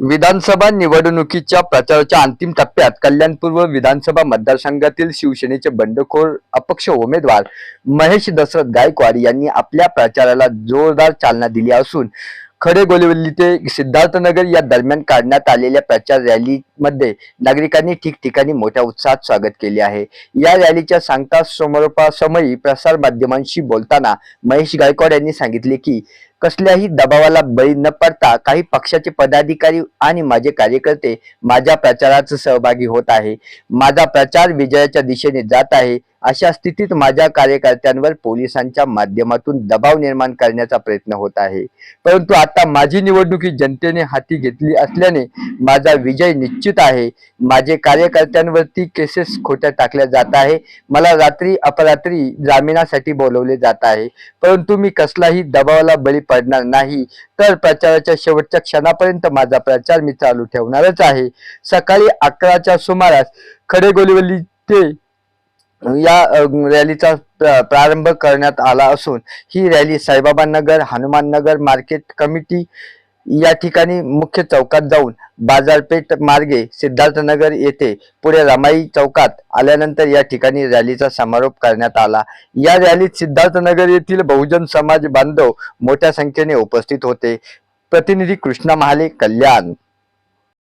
विधानसभा निवडणुकीच्या प्रचाराच्या अंतिम टप्प्यात कल्याणपूर्व विधानसभा मतदारसंघातील शिवसेनेचे बंडखोर अपक्ष उमेदवार महेश दशरथ गायकवाड यांनी आपल्या प्रचाराला जोरदार चालना दिली असून खडे खडेगोलिवली ते सिद्धार्थनगर या दरम्यान काढण्यात आलेल्या प्रचार रॅलीमध्ये नागरिकांनी ठिकठिकाणी मोठ्या उत्साहात स्वागत केले आहे. या रॅलीच्या सांगता समारोपासमयी प्रसार माध्यमांशी बोलताना महेश गायकवाड यांनी सांगितले की कसल्याही दबावाला बळी न पडता काही पक्षाचे पदाधिकारी आणि माझे कार्यकर्ते माझ्या प्रचारात सहभागी होत आहे. माझा प्रचार विजयाच्या दिशेने जात आहे. अशा स्थितीत माझ्या कार्यकर्त्यांवर पोलिसांच्या माध्यमातून दबाव निर्माण करण्याचा प्रयत्न होत आहे. परंतु आता माझी निवडणुकी जनतेने हाती घेतली असल्याने माझा विजय निश्चित आहे. माझे कार्यकर्त्यांवरती केसेस खोट्या टाकल्या जात आहे. मला रात्री अपरात्री जामिनासाठी बोलवले जात आहे. परंतु मी कसलाही दबावाला बळी पडणार नाही. तर प्रचाराच्या शेवटच्या क्षणापर्यंत माझा प्रचार मी चालू ठेवणारच आहे. सकाळी अकराच्या सुमारास खडेगोलिवली ते या रॅलीचा प्रारंभ करण्यात आला असून ही rally Saibaba Nagar Hanuman Nagar market committee या ठिकाणी मुख्य चौकात जाऊन बाजारपेठ मार्गे सिद्धार्थनगर येथे पुढे रमाई चौकात आल्यानंतर या ठिकाणी रॅलीचा समारोप करण्यात आला. या रॅलीत सिद्धार्थनगर येथील बहुजन समाज बांधव मोठ्या संख्येने उपस्थित होते. प्रतिनिधी कृष्णा महाले कल्याण.